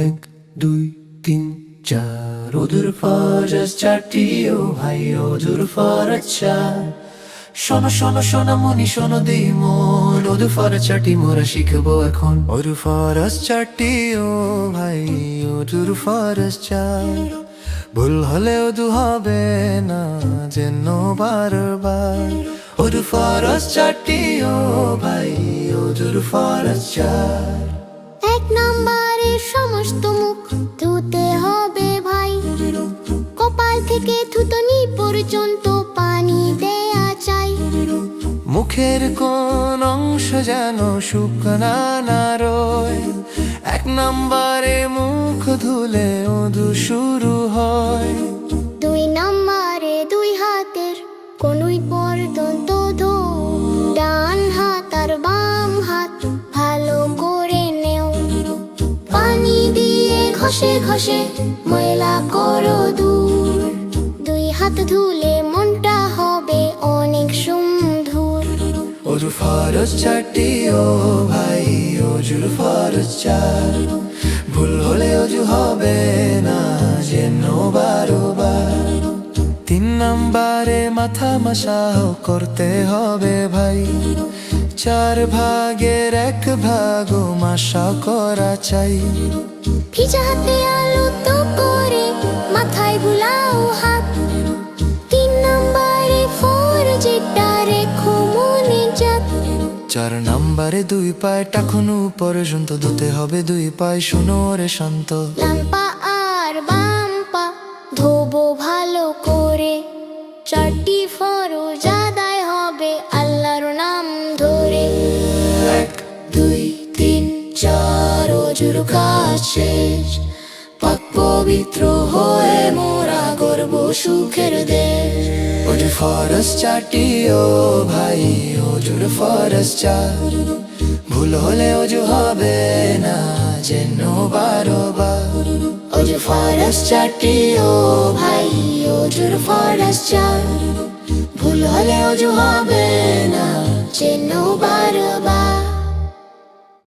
এক দুই তিন চার ওদুর ফরজ চারটি ও ভাই ওদুর ফরজ চার শোনো শোনো শোনো মনি শোনো দি মন ওদুর ফরজ চারটি মোরা শিখব এখন ওদুর ফরজ চারটি ও ভাই ওদুর ফরজ চার ভুল হলেও দু হবে না যেন বারবার ওদুর ফরজ চারটি ও ভাই এক নম্বরে সমস্ত মুখ ধুতে হবে ভাই। কপাল থেকে থুতনি পর্যন্ত পানি দেয়া চাই। মুখের কোন অংশ যেন শুকনা না রয়। এক নম্বরে মুখ ধুলে মধু শুরু হয়। ঘষে ঘষে ময়লা করো দূর। দুই হাত ধুলে মনটা হবে অনেক সুন্দর। অজু ফরজ চারটি ও ভাই, অজুর ফরজ চার। ভুল হলে অজু হবে না, যেন বারোবার। তিন নম্বরে মাথা মাসাহ করতে হবে ভাই। চার ভাগের এক ভাগ মাসা করা চাই। ভিজা হাতে আলু তো করে মাথায় বুলাও হাত। তিন নম্বরে ফোর যেটা রেখো মনে যাত চার নম্বরে দুই পায়ে টাকুন পর্যন্ত ধুতে হবে দুই পায়ে শুনো রে শান্ত। লাম্পা আর বাম পা ধোবো ভালো করে। চারটি ফরজ শেষ। পাক পবিত্র হয়ে মোরা গর্ব সুখের দেশ। অজুর ফরস চারটি ও ভাই অজুর ফরস চার ভুল হলে অজু হবে না যেন বারোবার। অজুর ফরস চারটি ও ভাই অজুর ফরস চার ভুল হলে অজু হবে না যেন বারবার।